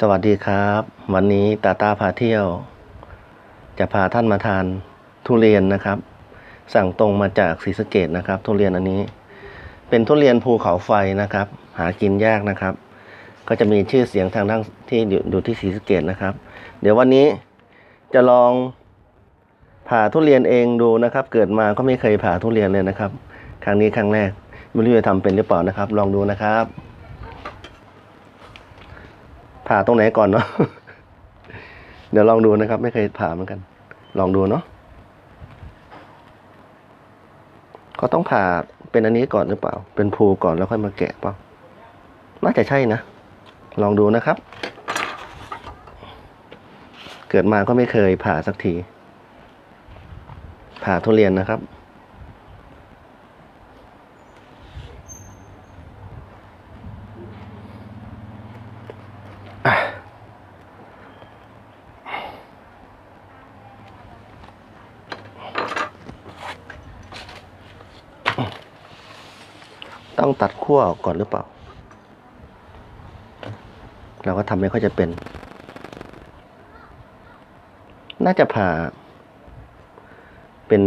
สวัสดีครับ วันนี้ตาตาพาเที่ยว จะพาท่านมาทานทุเรียนนะครับ สั่งตรงมาจากศรีสะเกดนะครับ ทุเรียนอันนี้ เป็นทุเรียนภูเขาไฟนะครับ หากินยากนะครับ ก็จะมีชื่อเสียงทางด้านที่อยู่ที่ศรีสะเกดนะครับ เดี๋ยววันนี้จะลองผ่าทุเรียนเองดูนะครับ เกิดมาก็ไม่เคยผ่าทุเรียนเลยนะครับ ครั้งนี้ครั้งแรกไม่รู้จะทำเป็นหรือเปล่านะครับ ลองดูนะครับ ผ่าตรงไหนก่อนเนาะเดี๋ยวลองดูนะครับ ไม่เคยผ่าเหมือนกัน ลองดูเนาะเขาต้องผ่าเป็นอันนี้ก่อนหรือเปล่า เป็นภูก่อนแล้วค่อยมาแกะเปล่าน่าจะใช่นะ ลองดูนะครับ เกิดมาก็ไม่เคยผ่าสักที ผ่าทุเรียนนะครับ ขั้วออกก่อนหรือเปล่า เราก็ทำไม่ค่อยจะเป็น น่าจะผ่า เป็น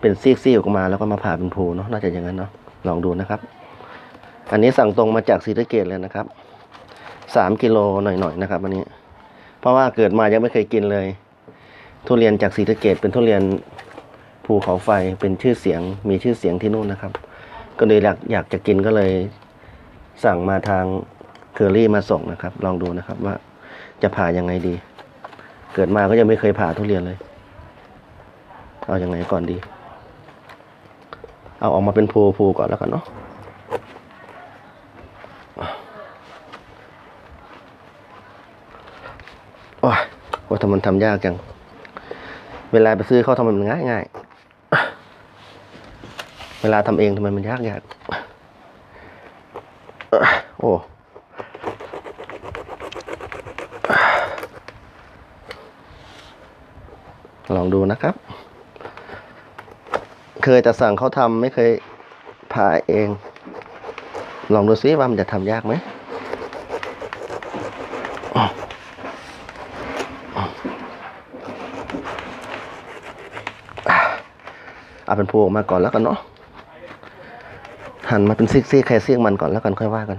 เป็นซีกๆออกมาแล้วก็มาผ่าเป็นภูเนาะน่าจะอย่างนั้นเนาะลองดูนะครับ อันนี้สั่งตรงมาจากศรีสะเกดเลยนะครับสามกิโลหน่อยๆนะครับ อันนี้ เพราะว่าเกิดมายังไม่เคยกินเลย ทุเรียนจากศรีสะเกดเป็นทุเรียนภูเขาไฟเป็นชื่อเสียงมีชื่อเสียงที่นู่นนะครับ ก็เลยอยากอยากจะกินก็เลยสั่งมาทางเคอรี่มาส่งนะครับ ลองดูนะครับว่าจะผ่ายังไงดี เกิดมาก็ยังไม่เคยผ่าทุเรียนเลย เอาอยัางไงก่อนดี เอาออกมาเป็นภูภูก่อนแล้วกันเนาะโอ้ยโอ้ยทำมันทำยากจัง เวลาไปซื้อเขาทำมันง่ายง่าย เวลาทำเองทำไมมันยากยากโอ้ลองดูนะครับ เคยแต่สั่งเขาทำไม่เคยผ่าเอง ลองดูซิว่ามันจะทำยากไหมเอาเป็นพวงมาก่อนแล้วกันเนาะ หั่นมาเป็นซีกๆใครซีกมันก่อนแล้วกันค่อยว่ากัน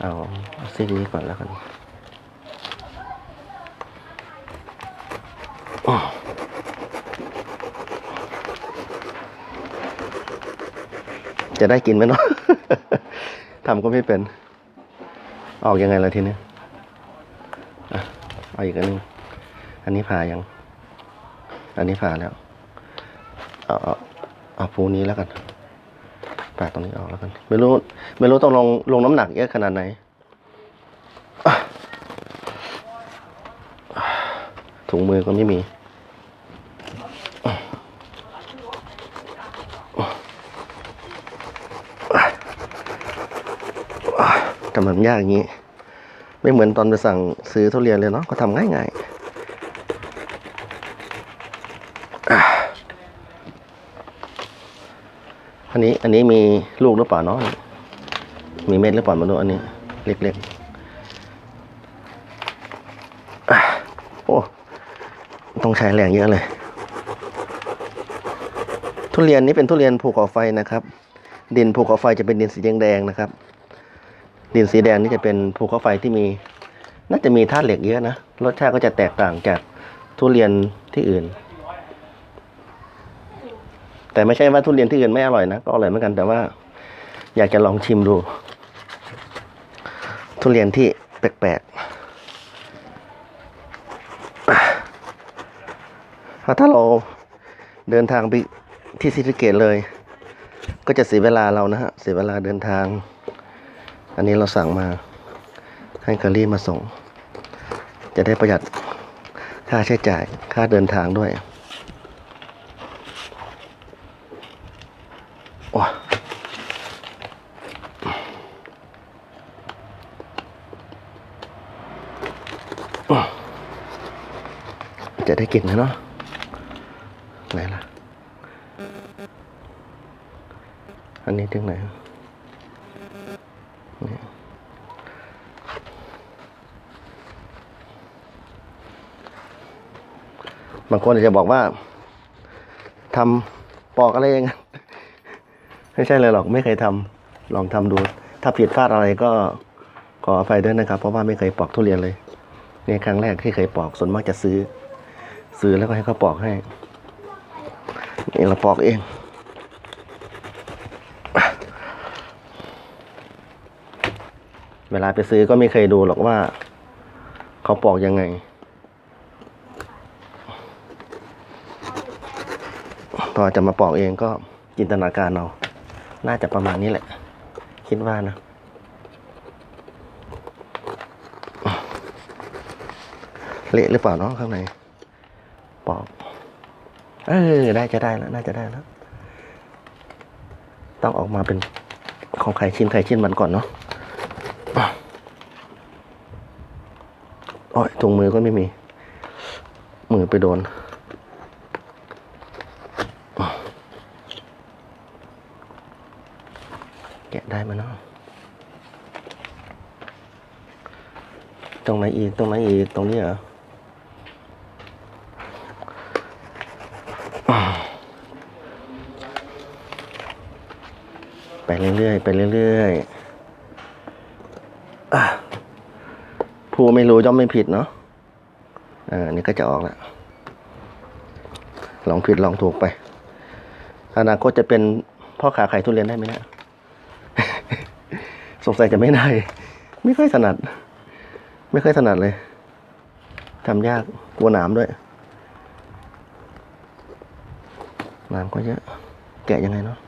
เอาเอาซีกนี้ก่อนแล้วกันจะได้กินไหมเนาะทำก็ไม่เป็น ออกยังไงล่ะทีนี้อเอาอีกอันหนึงอันนี้ผ่ายัง อันนี้ผ่าแล้ว เอาเอา เอาภูนี้แล้วกันแปาดตรงนี้ออกแล้วกัน ไม่รู้ ไม่รู้ต้องลงลงน้ำหนักเยอะขนาดไหนถุงมือก็ไม่มีทำมันยากอย่างนี้ ไม่เหมือนตอนไปสั่งซื้อทุเรียนเลยเนาะก็ทำง่ายๆ อันนี้อันนี้มีลูกหรือเปล่าเนาะมีเม็ดหรือเปล่ามาดูอันนี้ เล็กๆโอ้ต้องใช้แรงเยอะเลย ทุเรียนนี้เป็นทุเรียนภูเขาไฟนะครับ ดินภูเขาไฟจะเป็นดินสีแดงๆนะครับ ดินสีแดงนี่จะเป็นภูเขาไฟที่มี น่าจะมีธาตุเหล็กเยอะนะรสชาติก็จะแตกต่างจากทุเรียนที่อื่น แต่ไม่ใช่ว่าทุเรียนที่อื่นไม่อร่อยนะก็อร่อยเหมือนกันแต่ว่า อยากจะลองชิมดู ทุเรียนที่แปลกๆถ้าเราเดินทางไปที่ศรีสะเกดเลย ก็จะเสียเวลาเรานะฮะเสียเวลาเดินทาง อันนี้เราสั่งมาให้เคอรี่มาส่ง จะได้ประหยัดค่าใช้จ่ายค่าเดินทางด้วย ได้กลิ่นนะเนาะไหนล่ะ อันนี้ถึงไหนนี่บางคนอาจจะบอกว่าทำปอกอะไรเองไม่ใช่เลยหรอกไม่เคยทำลองทำดู ถ้าผิดพลาดอะไรก็ขออภัยด้วยนะครับ เพราะว่าไม่เคยปอกทุเรียนเลยนี่ครั้งแรกที่เคยปอกส่วนมากจะซื้อ ซื้อแล้วก็ให้เขาปอกให้ นี่เราปอกเองเวลาไปซื้อก็ไม่เคยดูหรอกว่า เขาปอกยังไง พอจะมาปอกเองก็จินตนาการเอา น่าจะประมาณนี้แหละ คิดว่านะ เละหรือเปล่าเนาะข้างใน เออ ได้จะได้แล้ว น่าจะได้แล้ว ต้องออกมาเป็นของใครชิ้นใครชิ้นมันก่อนเนาะโอ้ยถุงมือก็ไม่มี มือไปโดน แกะได้ไหมเนาะตรงไหนอีก ตรงไหนอีก ตรงนี้เหรอ เรื่อยๆ ไปเรื่อยๆอผู้ไม่รู้ย่อมไม่ผิดเนาะอ่านี่ก็จะออกแล้วลองผิดลองถูกไป อนาคตจะเป็นพ่อขาไขายทุเรียนได้ไหมเนี่ยสงสัยจะไม่ได้ ไม่ค่อยถนัด ไม่ค่อยถนัดเลยทำยากกลัวหนามด้วยหนามก็เยอะ แกะยังไงเนาะ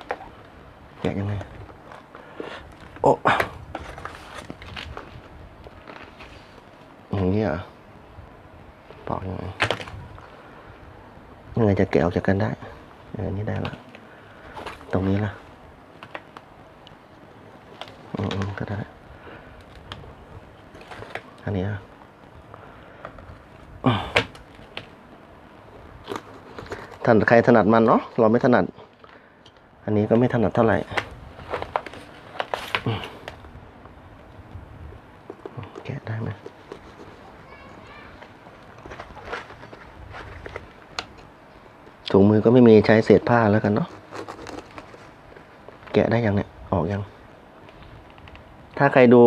แกะยังไง โอ้อย่างนี้เหรอะปอกยังไงยังไงจะแกะออกจากกันได้เออนี่ได้ละตรงนี้ล่ะอืมก็ได้ อันนี้อะท่านใครถนัดมันเนาะเราไม่ถนัด อันนี้ก็ไม่ถนัดเท่าไหร่อืมแกะได้ไหม ถุงมือก็ไม่มีใช้เศษผ้าแล้วกันเนาะแกะได้ยังเนี่ยออกยัง ถ้าใครดู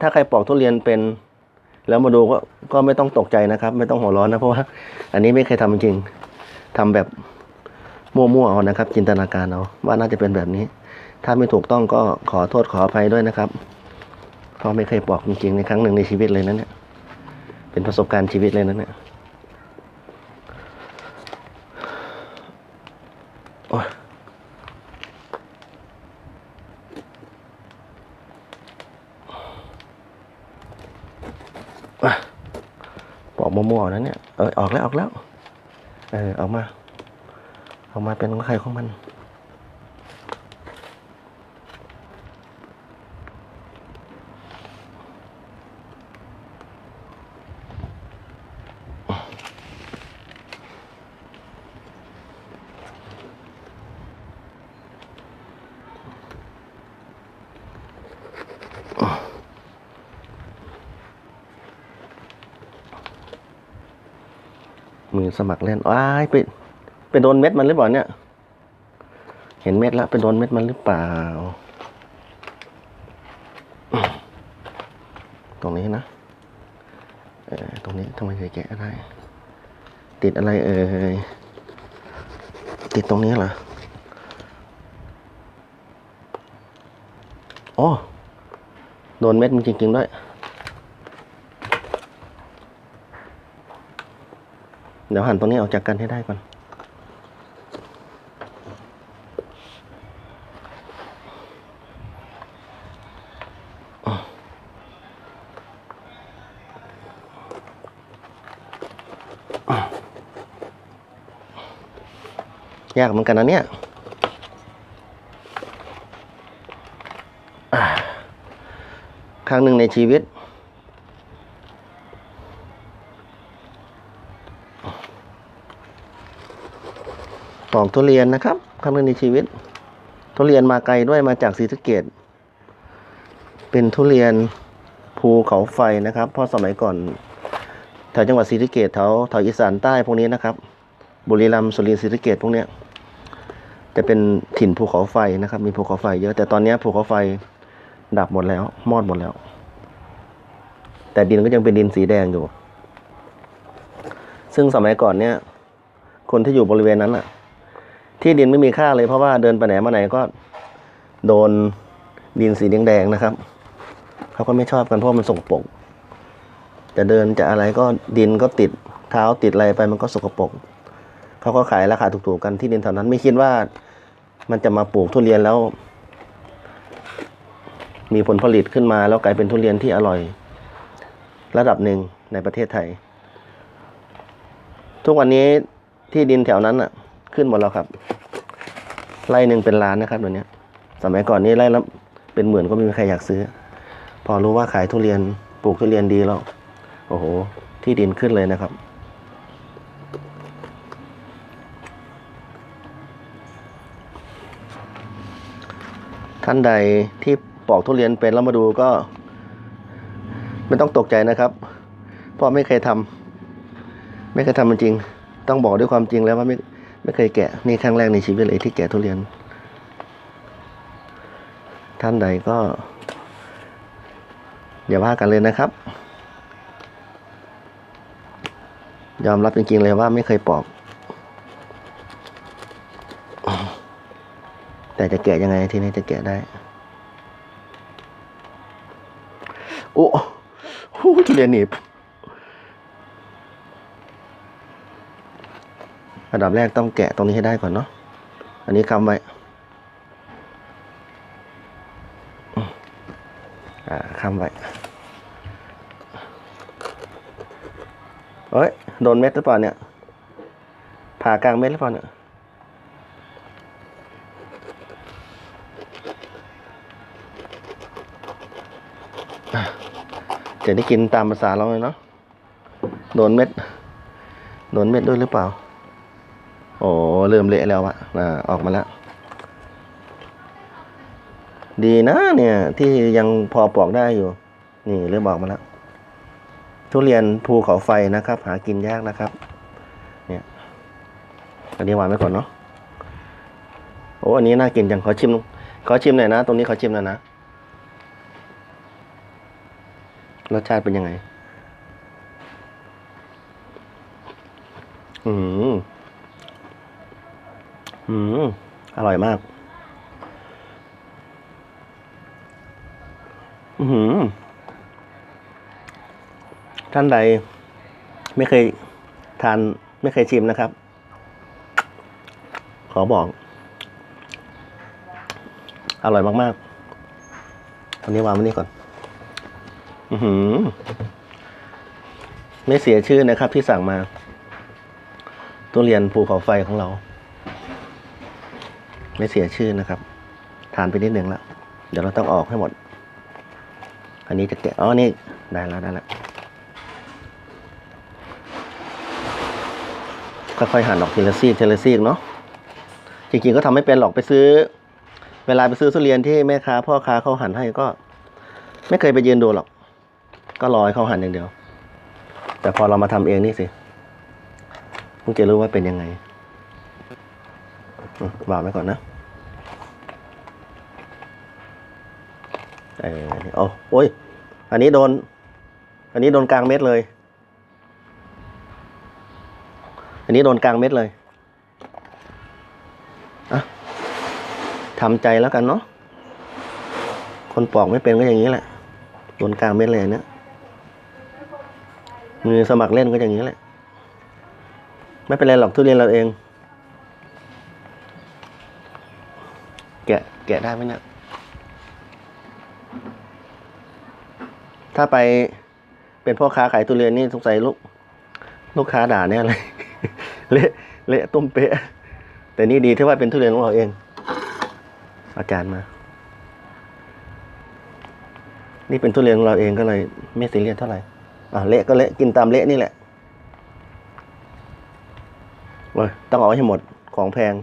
ถ้าใครปอกทุเรียนเป็น แล้วมาดูก็ก็ไม่ต้องตกใจนะครับ ไม่ต้องหัวร้อนนะเพราะว่า อันนี้ไม่เคยทำจริงๆทำแบบมั่วๆเอานะครับ จินตนาการเอาว่าน่าจะเป็นแบบนี้ ถ้าไม่ถูกต้องก็ขอโทษขออภัยด้วยนะครับเพราะไม่เคยปอกจริงๆในครั้งหนึ่งในชีวิตเลยนะเนี่ยเป็นประสบการณ์ชีวิตเลยนะเนี่ยโอ้ยอะปอก มั่วนะเนี่ยเออออกแล้วออกแล้ว เออออกมา ออกมาเป็นของใครของมัน มือสมัครเล่นว้ายไปไปโดนเม็ดมันหรือเปล่าเนี่ย เห็นเม็ดแล้วไปโดนเม็ดมันหรือเปล่า ตรงนี้นะเออตรงนี้ทำไมเคยแกะได้ ติดอะไรเอ่ยติดตรงนี้เหรอโอ้โดนเม็ดมันจริงๆด้วย เดี๋ยวหั่นตรงนี้ออกจากกันให้ได้ก่อน ยากเหมือนกันนะเนี่ยครั้งหนึ่งในชีวิต ปอกทุเรียนนะครับครั้งหนึ่งในชีวิต ทุเรียนมาไกลด้วยมาจากศรีสะเกดเป็นทุเรียนภูเขาไฟนะครับ เพราะสมัยก่อนแถวจังหวัดศรีสะเกดแถวแถวอีสานใต้พวกนี้นะครับ บุรีรัมย์สุรินทร์ศรีสะเกดพวกเนี้ยจะเป็นถิ่นภูเขาไฟนะครับ มีภูเขาไฟเยอะแต่ตอนนี้ภูเขาไฟดับหมดแล้ว มอดหมดแล้ว แต่ดินก็ยังเป็นดินสีแดงอยู่ ซึ่งสมัยก่อนเนี่ย คนที่อยู่บริเวณนั้นอะ ที่ดินไม่มีค่าเลยเพราะว่าเดินไปไหนมาไหนก็โดนดินสีแดงๆนะครับ เขาก็ไม่ชอบกันเพราะมันสกปรกจะเดินจะอะไรก็ดินก็ติดเท้าติดอะไรไปมันก็สกปรกเขาก็ขายราคาถูกๆกันที่ดินแถวนั้นไม่คิดว่ามันจะมาปลูกทุเรียนแล้ว มีผลผลิตขึ้นมาแล้วกลายเป็นทุเรียนที่อร่อย ระดับหนึ่งในประเทศไทย ทุกวันนี้ที่ดินแถวนั้นอะ ขึ้นหมดแล้วครับไร่หนึ่งเป็นล้านนะครับเดี๋ยวนี้สมัยก่อนนี่ไร่ละเป็นหมื่นก็ไม่มีใครอยากซื้อ พอรู้ว่าขายทุเรียนปลูกทุเรียนดีแล้ว โอ้โห ที่ดินขึ้นเลยนะครับ ท่านใดที่ปอกทุเรียนเป็นแล้วมาดูก็ ไม่ต้องตกใจนะครับเพราะไม่เคยทำไม่เคยทำจริง ต้องบอกด้วยความจริงแล้วว่าไม่ ไม่เคยแกะนี่ครั้งแรกในชีวิตเลยที่แกะทุเรียน ท่านใดก็ อย่าว่ากันเลยนะครับ ยอมรับจริงๆเลยว่าไม่เคยปอก แต่จะแกะยังไงทีนี้จะแกะได้โอ้โหทุเรียนหนีบ อันดับแรกต้องแกะตรงนี้ให้ได้ก่อนเนาะ อันนี้คำไว้อ่าคำไว้เฮ้ย โดนเม็ดหรือเปล่าเนี่ย ผ่ากลางเม็ดหรือเปล่าเนี่ยจะได้กินตามภาษาเราเลยเนาะ โดนเม็ด โดนเม็ดด้วยหรือเปล่า เริ่มเละแล้วอะอ่าออกมาแล้ว ดีนะเนี่ย ที่ยังพอปอกได้อยู่ นี่เริ่มออกมาแล้ว ทุเรียนภูเขาไฟนะครับ หากินยากนะครับ เนี่ยอันนี้วางไว้ก่อนเนาะโอ้อันนี้น่ากินจังขอชิมขอชิมหน่อยนะ ตรงนี้ขอชิมหน่อยนะรสชาติเป็นยังไง อืม อืม อร่อยมาก อือหือท่านใด ไม่เคยทานไม่เคยชิมนะครับ ขอบอก อร่อยมากๆตอนนี้วางไว้นี่ก่อน อือหือ ไม่เสียชื่อนะครับที่สั่งมาทุเรียนภูเขาไฟของเรา ไม่เสียชื่อนะครับ ทานไปนิดนึงแล้ว เดี๋ยวเราต้องออกให้หมด อันนี้จะแกะอ๋อนี่ได้แล้วได้แล้วค่อยๆหั่นออกทีละซีกทีละซีกเนาะจริงๆก็ทำไม่เป็นหรอกไปซื้อ เวลาไปซื้อทุเรียนที่แม่ค้าพ่อค้าเขาหั่นให้ก็ ไม่เคยไปยืนดูหรอก ก็รอให้เขาหั่นอย่างเดียว แต่พอเรามาทำเองนี่สิเพิ่งจะรู้ว่าเป็นยังไงอืมวางไว้ก่อนนะ เออนี่เอาโอ้ย อันนี้โดน อันนี้โดนกลางเม็ดเลย อันนี้โดนกลางเม็ดเลยอะทำใจแล้วกันเนาะ คนปอกไม่เป็นก็อย่างนี้แหละ โดนกลางเม็ดเลยอันเนี้ยมือสมัครเล่นก็อย่างนี้แหละ ไม่เป็นไรหรอกทุเรียนเราเอง แกะ แกะได้ไหมเนี่ย ถ้าไปเป็นพ่อค้าขายทุเรียนนี่สงสัยลูกลูกค้าด่าแน่เลยเละเละตุ้มเป๊ะ แต่นี่ดีที่ว่าเป็นทุเรียนของเราเอง อาจารมา นี่เป็นทุเรียนของเราเองก็เลยไม่ซีเรียสเท่าไหร่อ่าเละก็เละกินตามเละนี่แหละโอ้ยต้องเอาให้หมดของแพง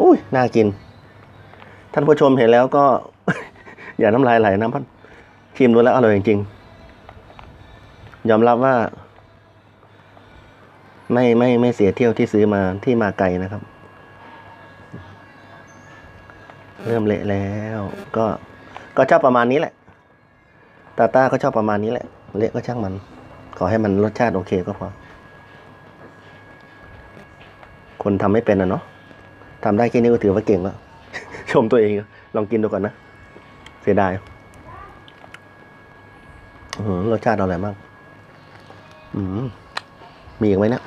อุ้ยน่ากิน ท่านผู้ชมเห็นแล้วก็ อย่าน้ำลายไหลนะพันชิมดูแล้วอร่อยจริงๆยอมรับว่า ไม่ไม่ไม่เสียเที่ยวที่ซื้อมาที่มาไกลนะครับ เริ่มเละแล้ว ก็ก็ชอบประมาณนี้แหละตาต้าก็ชอบประมาณนี้แหละ เละก็ช่างมัน ขอให้มันรสชาติโอเคก็พอ คนทำไม่เป็นอะเนาะทำได้แค่นี้ก็ถือว่าเก่งแล้ว ชมตัวเอง ลองกินดูก่อนนะ เสียดายรสชาติอร่อยมาก อืม มีอีกไหมเนะ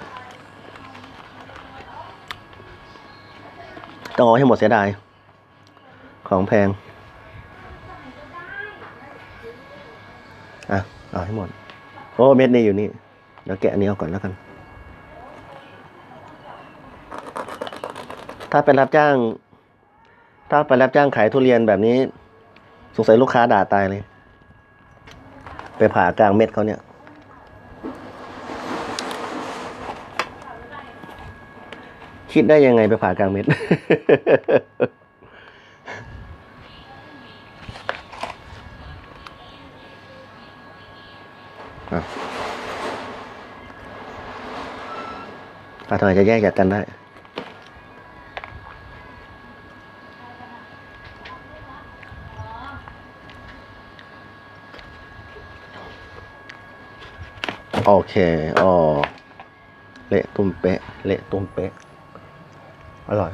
ต้องเอาให้หมดเสียดาย ของแพง อะ เอาให้หมด โอ้ เม็ดนี้อยู่นี่เดี๋ยวแกะอันนี้เอาก่อนแล้วกัน ถ้าไปรับจ้าง ถ้าไปรับจ้างขายทุเรียนแบบนี้ สงสัยลูกค้าด่าตายเลย ไปผ่ากลางเม็ดเขาเนี่ย คิดได้ยังไงไปผ่ากลางเม็ด อะอะทำไมจะแยกจากกันได้ โอเคอ๋อเละตุ้มเป๊ะ เละตุ้มเป๊ะ อร่อย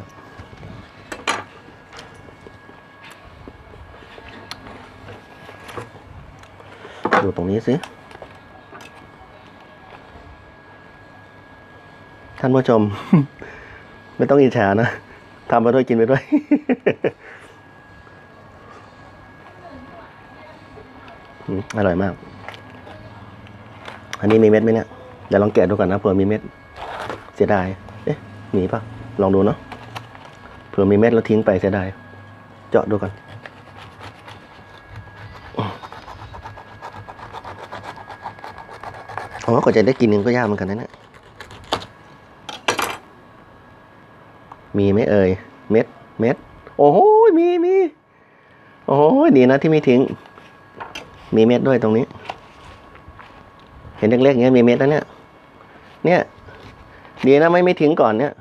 ดูตรงนี้สิท่านผู้ชม ไม่ต้องอิจฉานะทำไปด้วยกินไปด้วยอืมอร่อยมาก อันนี้มีเม็ดไหมเนี่ย เดี๋ยวลองแกะดูก่อนนะเผื่อมีเม็ด เสียดาย เอ๊ะมีปะลองดูเนาะ เผื่อมีเม็ดแล้วทิ้งไปเสียดาย เจาะดูก่อน อ๋อกว่าจะได้กินนึงก็ยากเหมือนกันนะเนี่ย มีไหมเอ่ย เม็ด เม็ด โอ้โห มีมี โอ้โห ดีนะที่ไม่ทิ้ง มีเม็ดด้วยตรงนี้ ห็นเล็กๆอย่างเงี้ยมีเม็ดนะเนี่ย เนี่ย ดีนะไม่ไม่ทิ้งก่อนเนี่ย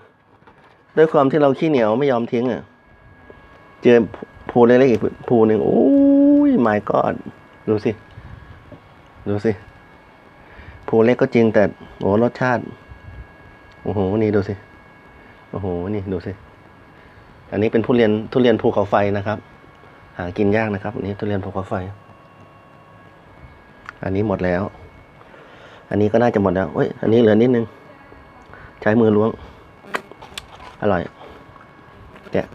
ด้วยความที่เราขี้เหนียวไม่ยอมทิ้งอะ เจอภูเล็กๆอีกภูหนึ่งโอ้ยไม่ก็ดูสิ ดูสิภูเล็กก็จริงแต่โอ้รสชาติ โอ้โห นี่ดูสิ โอ้โห นี่ดูสิ อันนี้เป็นทุเรียนทุเรียนภูเขาไฟนะครับ หากินยากนะครับอันนี้ทุเรียนภูเขาไฟ อันนี้หมดแล้ว อันนี้ก็น่าจะหมดแล้วเอ้ย อันนี้เหลือนิดนึง ใช้มือล้วง อร่อยแกะ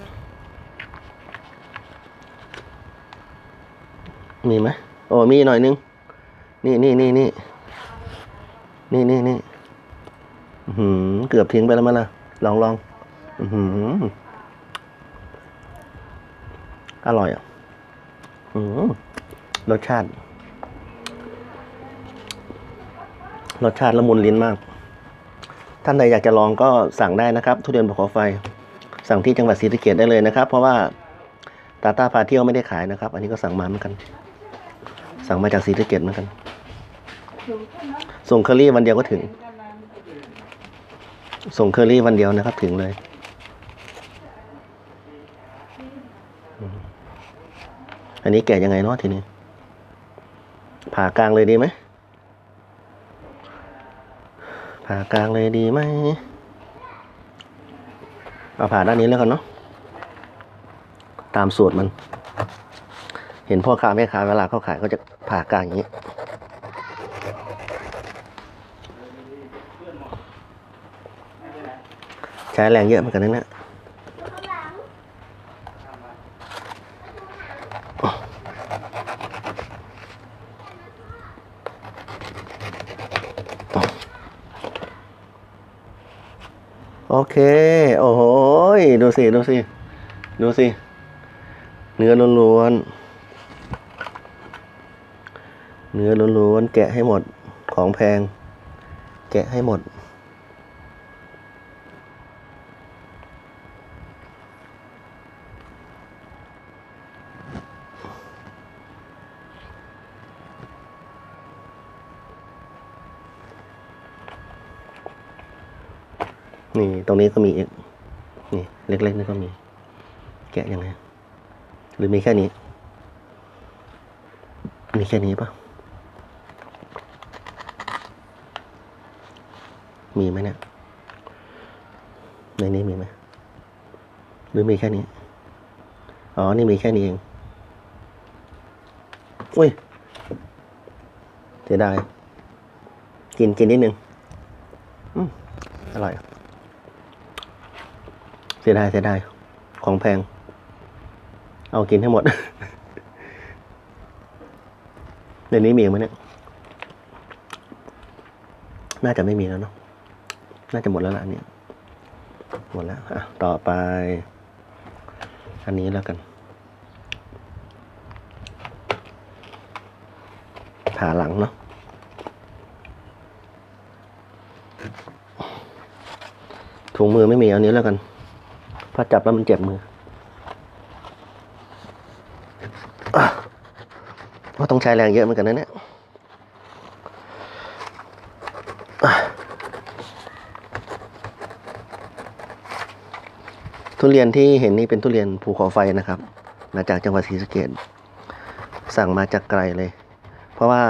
มีไหมโอ้ มีหน่อยนึง นี่นี่นี่นี่นี่นี่นี่หือเกือบทิ้งไปแล้วมั้งนะลองลองอือหืออร่อยอะอืมรสชาติ รสชาติละมุนลิ้นมาก ท่านใดอยากจะลองก็สั่งได้นะครับ ทุเรียนภูเขาไฟ สั่งที่จังหวัดศรีสะเกษได้เลยนะครับ เพราะว่าตาตาพาเที่ยวไม่ได้ขายนะครับ อันนี้ก็สั่งมาเหมือนกัน สั่งมาจากศรีสะเกษเหมือนกัน ส่งเคอรี่วันเดียวก็ถึง ส่งเคอรี่วันเดียวนะครับ ถึงเลยอันนี้แกะยังไงเนาะทีนี้ผ่ากลางเลยดีไหม ผ่ากลางเลยดีไหมเอาผ่าด้านนี้แล้วกันเนาะตามสูตรมัน เห็นพ่อค้าแม่ค้าเวลาเขาขายเขาจะผ่ากลางอย่างนี้ใช้แรงเยอะเหมือนกันนะเนี่ยโอเค โอ้โหยดู สิ ดูสิ ดูสิ เนื้อล้วนๆ เนื้อล้วนๆ แกะให้หมด ของแพง แกะให้หมด นี่ ตรงนี้ก็มีอีก นี่เล็กๆนี่ก็มี แกะยังไง หรือมีแค่นี้ มีแค่นี้ปะมีไหมเนี่ยในนี้มีไหมหรือมีแค่นี้ อ๋อ นี่มีแค่นี้เอง อุ้ยเสียดาย กินกินนิดนึง อืมอร่อย สียดายเสียดายของแพง เอากินให้หมดในนี้มีอีกไหมเนี่ย น่าจะไม่มีแล้วเนาะ น่าจะหมดแล้วล่ะอันนี้ หมดแล้ว อะ ต่อไป อันนี้แล้วกันผ่าหลังเนาะถุงมือไม่มีเอานี้แล้วกัน พราะจับแล้วมันเจ็บมืออะว่าต้องใช้แรงเยอะเหมือนกันนะเนี่ยทุเรียนที่เห็นนี่เป็นทุเรียนภูเขาไฟนะครับ มาจากจังหวัดศรีสะเกษสั่งมาจากไกลเลย เพราะว่า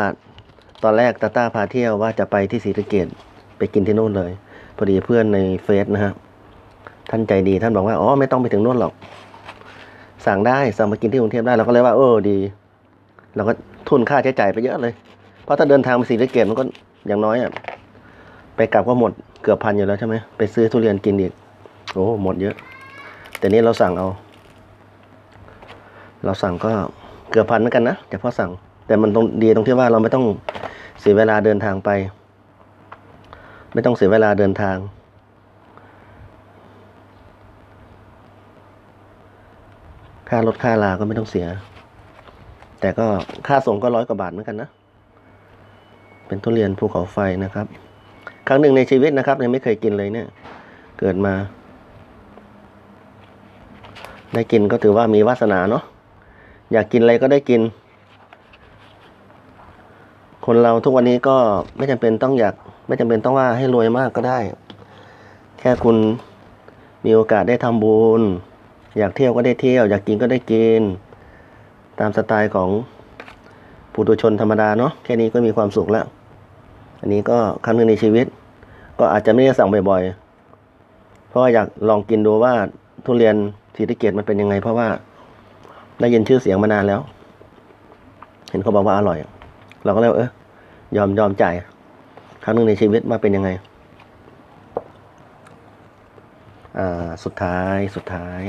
ตอนแรกตาต้าพาเที่ยวว่าจะไปที่ศรีสะเกษไปกินที่นู่นเลย พอดีเพื่อนในเฟซนะฮะ ท่านใจดีท่านบอกว่าอ๋อไม่ต้องไปถึงนู่นหรอก สั่งได้สั่งมากินที่กรุงเทพได้เราก็เลยว่าเออดีเราก็ทุนค่าใช้จ่ายไปเยอะเลย เพราะถ้าเดินทางไปศรีสะเกษมันก็อย่างน้อยอะไปกลับก็หมดเกือบพันอยู่แล้วใช่ไหมไปซื้อทุเรียนกินอีกโอ้หมดเยอะ แต่นี้เราสั่งเอา เราสั่งก็เกือบพันเหมือนกันนะแต่พอสั่ง แต่มันตรงดีตรงที่ว่าเราไม่ต้องเสียเวลาเดินทางไป ไม่ต้องเสียเวลาเดินทาง ค่ารถค่าลาก็ไม่ต้องเสีย แต่ก็ค่าส่งก็ร้อยกว่าบาทเหมือนกันนะ เป็นทุเรียนภูเขาไฟนะครับ ครั้งหนึ่งในชีวิตนะครับยังไม่เคยกินเลยเนี่ย เกิดมา ได้กินก็ถือว่ามีวาสนาเนาะอยากกินอะไรก็ได้กิน คนเราทุกวันนี้ก็ไม่จำเป็นต้องอยาก ไม่จำเป็นต้องว่าให้รวยมากก็ได้ แค่คุณมีโอกาสได้ทำบุญ อยากเที่ยวก็ได้เที่ยว อยากกินก็ได้กิน ตามสไตล์ของปุถุชนธรรมดาเนาะแค่นี้ก็มีความสุขแล้ว อันนี้ก็ครั้งหนึ่งในชีวิต ก็อาจจะไม่ได้สั่งบ่อยๆ เพราะว่าอยากลองกินดูว่าทุเรียนศรีสะเกดมันเป็นยังไง เพราะว่าได้ยินชื่อเสียงมานานแล้ว เห็นเขาบอกว่าอร่อย เราก็เลยเออยอมยอมจ่ายครั้งหนึ่งในชีวิตว่าเป็นยังไงอ่าสุดท้าย สุดท้าย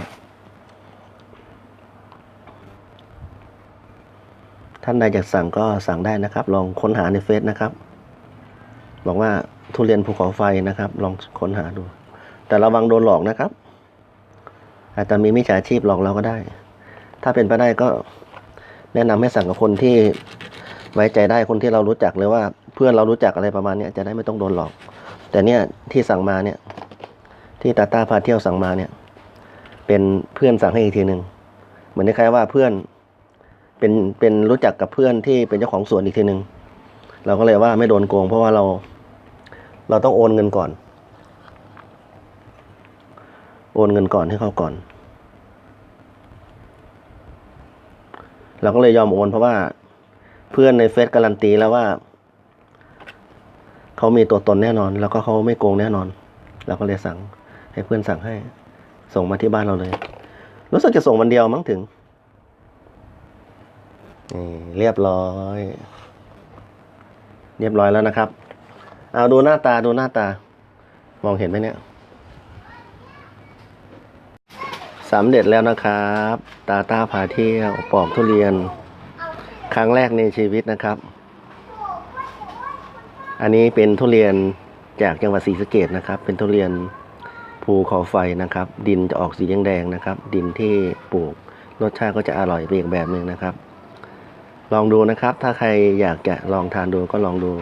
ท่านใดอยากสั่งก็สั่งได้นะครับ ลองค้นหาในเฟซนะครับ บอกว่าทุเรียนภูเขาไฟนะครับ ลองค้นหาดู แต่ระวังโดนหลอกนะครับ อาจจะมีมิจฉาชีพหลอกเราก็ได้ ถ้าเป็นไปได้ก็แนะนำให้สั่งกับคนที่ไว้ใจได้คนที่เรารู้จักหรือว่าเพื่อนเรารู้จักอะไรประมาณนี้จะได้ไม่ต้องโดนหลอก แต่เนี่ยที่สั่งมาเนี่ย ที่ตาตาพาเที่ยวสั่งมาเนี่ย เป็นเพื่อนสั่งให้อีกทีหนึ่งเหมือนคล้ายๆว่าเพื่อน เป็นเป็นรู้จักกับเพื่อนที่เป็นเจ้าของสวนอีกทีหนึ่งเราก็เลยว่าไม่โดนโกง เพราะว่าเรา เราต้องโอนเงินก่อน โอนเงินก่อนให้เขาก่อน เราก็เลยยอมโอนเพราะว่าเพื่อนในเฟซการันตีแล้วว่า เขามีตัวตนแน่นอน แล้วก็เขาไม่โกงแน่นอนเราก็เลยสั่งให้เพื่อนสั่งให้ ส่งมาที่บ้านเราเลย รู้สึกจะส่งวันเดียวมั้งถึง นี่เรียบร้อย เรียบร้อยแล้วนะครับ เอาดูหน้าตาดูหน้าตา มองเห็นไหมเนี่ยสำเร็จแล้วนะครับ ตาตาพาเที่ยวปอกทุเรียน ครั้งแรกในชีวิตนะครับ อันนี้เป็นทุเรียนจากจังหวัดศรีสะเกดนะครับ เป็นทุเรียนภูเขาไฟนะครับ ดินจะออกสีแดงๆนะครับ ดินที่ปลูกรสชาติก็จะอร่อยไปอีกแบบหนึ่งนะครับ ลองดูนะครับ ถ้าใครอยากจะลองทานดูก็ลองดู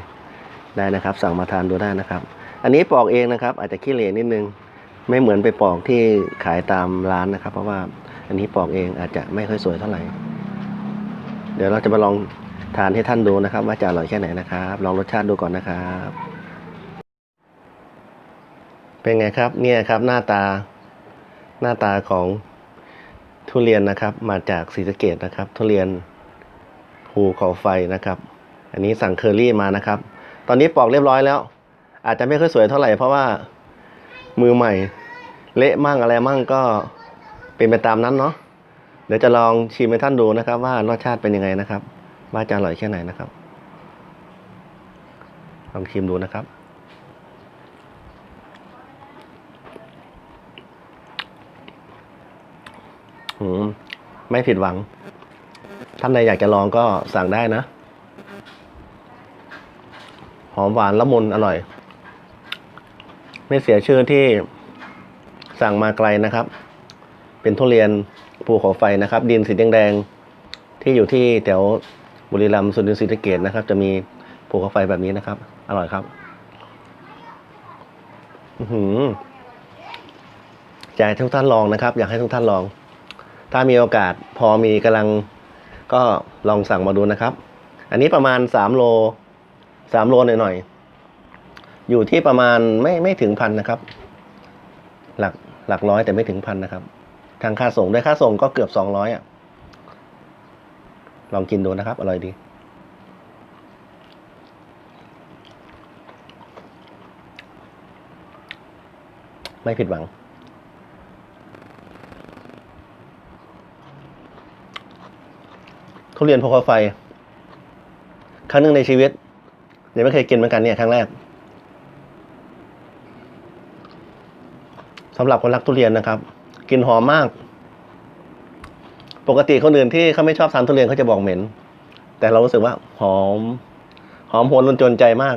ได้นะครับ สั่งมาทานดูได้นะครับ อันนี้ปอกเองนะครับ อาจจะขี้เหร่นิดนึง ไม่เหมือนไปปอกที่ขายตามร้านนะครับ เพราะว่าอันนี้ปอกเองอาจจะไม่ค่อยสวยเท่าไหร่ เดี๋ยวเราจะมาลองทานให้ท่านดูนะครับ ว่าจะอร่อยแค่ไหนนะครับ ลองรสชาติดูก่อนนะครับ เป็นไงครับเนี่ยครับหน้าตาหน้าตาของทุเรียนนะครับ มาจากศรีสะเกดนะครับ ทุเรียน ภูเขาไฟนะครับ อันนี้สั่งเคอรี่มานะครับ ตอนนี้ปอกเรียบร้อยแล้ว อาจจะไม่ค่อยสวยเท่าไหร่เพราะว่ามือใหม่ เละมั่งอะไรมั่งก็เป็นไปตามนั้นเนาะเดี๋ยวจะลองชิมให้ท่านดูนะครับ ว่ารสชาติเป็นยังไงนะครับ ว่าจะอร่อยแค่ไหนนะครับ ลองชิมดูนะครับ อืมไม่ผิดหวัง ท่านใดอยากจะลองก็สั่งได้นะ หอมหวานละมุนอร่อย ไม่เสียชื่อที่สั่งมาไกลนะครับ เป็นทุเรียนภูเขาไฟนะครับ ดินสีแดงๆที่อยู่ที่แถวบุรีรัมย์สุรินทร์ศรีสะเกดนะครับ จะมีภูเขาไฟแบบนี้นะครับ อร่อยครับ อือหืออยากให้ทุกท่านลองนะครับ อยากให้ทุกท่านลอง ถ้ามีโอกาสพอมีกำลัง ก็ลองสั่งมาดูนะครับ อันนี้ประมาณสามโลสามโลหน่อยๆอยู่ที่ประมาณไม่ไม่ถึงพันนะครับ หลักหลักร้อยแต่ไม่ถึงพันนะครับ ทางค่าส่งด้วยค่าส่งก็เกือบสองร้อยอะ ลองกินดูนะครับ อร่อยดี ไม่ผิดหวัง ทุเรียนภูเขาไฟ ครั้งหนึ่งในชีวิตยังไม่เคยกินเหมือนกันเนี่ยครั้งแรกสำหรับคนรักทุเรียนนะครับกลินหอมมาก ปกติคนอื่นที่เขาไม่ชอบทานทุเรียนเขาจะบอกเหม็น แต่เรารู้สึกว่าหอม หอมหวนรุนจนใจมาก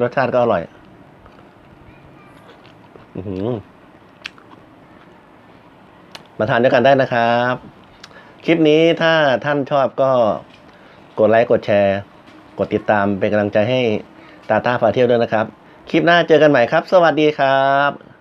รสชาติก็อร่อย อือหือมาทานด้วยกันได้นะครับ คลิปนี้ถ้าท่านชอบก็กดไลค์กดแชร์ กดติดตามเป็นกำลังใจให้ตาตาพาเที่ยวด้วยนะครับ คลิปหน้าเจอกันใหม่ครับ สวัสดีครับ